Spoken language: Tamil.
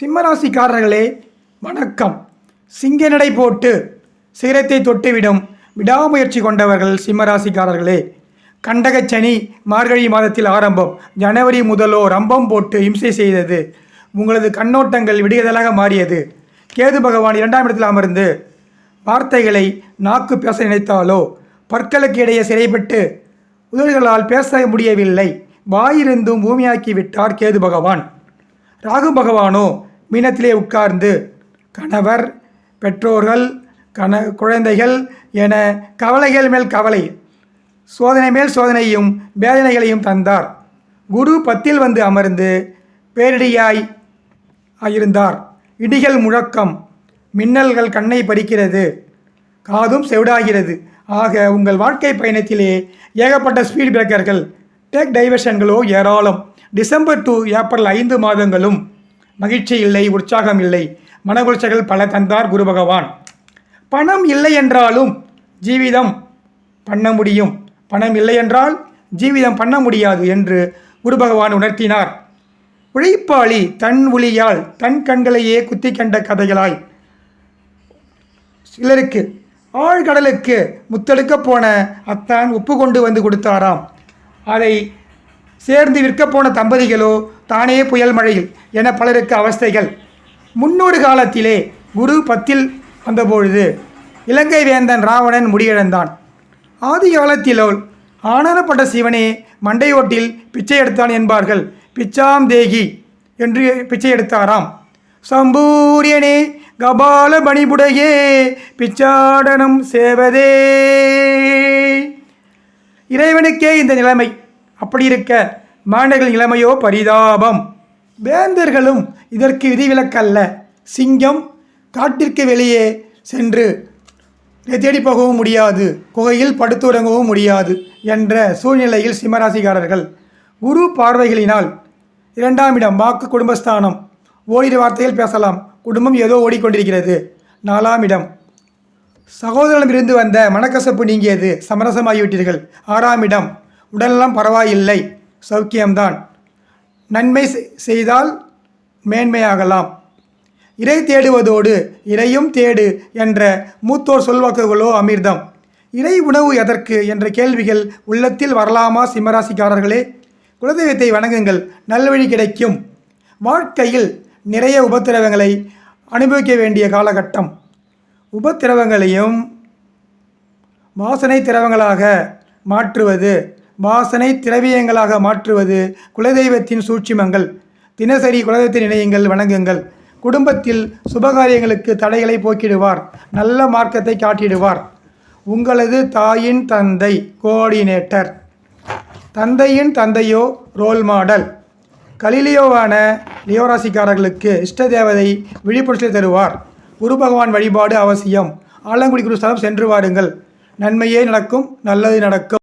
சிம்மராசிக்காரர்களே வணக்கம். சிங்க நடை போட்டு சிகரத்தை தொட்டுவிடும் விடாமுயற்சி கொண்டவர்கள் சிம்மராசிக்காரர்களே. கண்டகச்சனி மார்கழி மாதத்தில் ஆரம்பம். ஜனவரி முதலோ ரம்பம் போட்டு இம்சை செய்தது. உங்களது கண்ணோட்டங்கள் விடியதலாக மாறியது. கேது பகவான் இரண்டாம் இடத்தில் அமர்ந்து வார்த்தைகளை நாக்கு பேச நினைத்தாலோ பற்களுக்கு இடையே சிறைப்பட்டு உதடுகளால் பேச முடியவில்லை. வாயிருந்தும் பூமியாக்கி விட்டார் கேது பகவான். ராகு பகவானோ மீனத்திலே உட்கார்ந்து கணவர் பெற்றோர்கள் கண குழந்தைகள் என கவலைகள் மேல் கவலை சோதனை மேல் சோதனையும் வேதனைகளையும் தந்தார். குரு பத்தில் வந்து அமர்ந்து பேரிடியாய் இருந்தார் இடிகள் முழக்கம் மின்னல்கள் கண்ணை பறிக்கிறது காதும் செவிடாகிறது. ஆக உங்கள் வாழ்க்கை பயணத்திலே ஏகப்பட்ட ஸ்பீட் பிரேக்கர்கள் டேக் டைவர்ஷன்களோ ஏராளம். டிசம்பர் டு ஏப்ரல் ஐந்து மாதங்களும் மகிழ்ச்சி இல்லை உற்சாகம் இல்லை. மனகுளிச்சைகள் பல தந்தார் குரு பகவான். பணம் இல்லை என்றாலும் ஜீவிதம் பண்ண முடியும். பணம் இல்லை என்றால் ஜீவிதம் பண்ண முடியாது என்று குரு பகவான் உணர்த்தினார். உழைப்பாளி தன் ஒளியால் தன் கண்களையே குத்தி கண்ட கதைகளாய். சிலருக்கு ஆழ்கடலுக்கு முத்தெடுக்க போன அத்தான் உப்பு கொண்டு வந்து கொடுத்தாராம். அதை சேர்ந்து விற்க போன தம்பதிகளோ தானே புயல் மழையில் என பலருக்கு அவஸ்தைகள். முன்னொரு காலத்திலே குரு பத்தில் வந்தபொழுது இலங்கை வேந்தன் ராவணன் முடியிழந்தான். ஆதி காலத்திலோ ஆனனப்பட்ட சிவனே மண்டையோட்டில் பிச்சை எடுத்தான் என்பார்கள். பிச்சாம் தேகி என்று பிச்சை எடுத்தாராம். சம்பூரியனே கபால பணிபுடையே பிச்சாடனம் சேவதே. இறைவனுக்கே இந்த நிலைமை அப்படி இருக்க மாண்டர்கள் நிலைமையோ பரிதாபம். வேந்தர்களும் இதற்கு விதிவிலக்கல்ல. சிங்கம் காட்டிற்கு வெளியே சென்று தேடி போகவும் முடியாது. குகையில் படுத்துறங்கவும் முடியாது என்ற சூழ்நிலையில் சிம்மராசிக்காரர்கள் குரு பார்வைகளினால் இரண்டாம் இடம் வாக்கு குடும்பஸ்தானம். ஓரிரு வார்த்தையில் பேசலாம். குடும்பம் ஏதோ ஓடிக்கொண்டிருக்கிறது. நாலாம் இடம். சகோதரனிடமிருந்து வந்த மனக்கசப்பு நீங்கியது சமரசமாகிவிட்டீர்கள். ஆறாம் இடம். உடலெல்லாம் பரவாயில்லை. சௌக்கியம்தான். நன்மை செ- செய்தால் மேன்மையாகலாம். இறை தேடுவதோடு இறையும் தேடு என்ற மூத்தோர் சொல்வாக்குகளோ அமிர்தம். இறை உணவு எதற்கு என்ற கேள்விகள் உள்ளத்தில் வரலாமா சிம்மராசிக்காரர்களே? குலதெய்வத்தை வணங்குங்கள். நல்வழி கிடைக்கும். வாழ்க்கையில் நிறைய உபத்திரவங்களை அனுபவிக்க வேண்டிய காலகட்டம். உபத்திரவங்களையும் வாசனை திரவங்களாக மாற்றுவது. வாசனை திரவியங்களாக மாற்றுவது குலதெய்வத்தின் சூட்சிமங்கள். தினசரி குலதெய்வத்தின் இணையங்கள் வணங்குங்கள். குடும்பத்தில் சுபகாரியங்களுக்கு தடைகளை போக்கிடுவார். நல்ல மார்க்கத்தை காட்டிடுவார். உங்களது தாயின் தந்தை கோஆர்டினேட்டர். தந்தையின் தந்தையோ ரோல் மாடல். கலிலியோவான லியோராசிக்காரர்களுக்கு இஷ்ட தேவதை விழிப்புணர்ச்சி தருவார். குரு பகவான் வழிபாடு அவசியம். ஆலங்குடி குருஸ்தலம் சென்று வாருங்கள். நன்மையே நடக்கும் நல்லது நடக்கும்.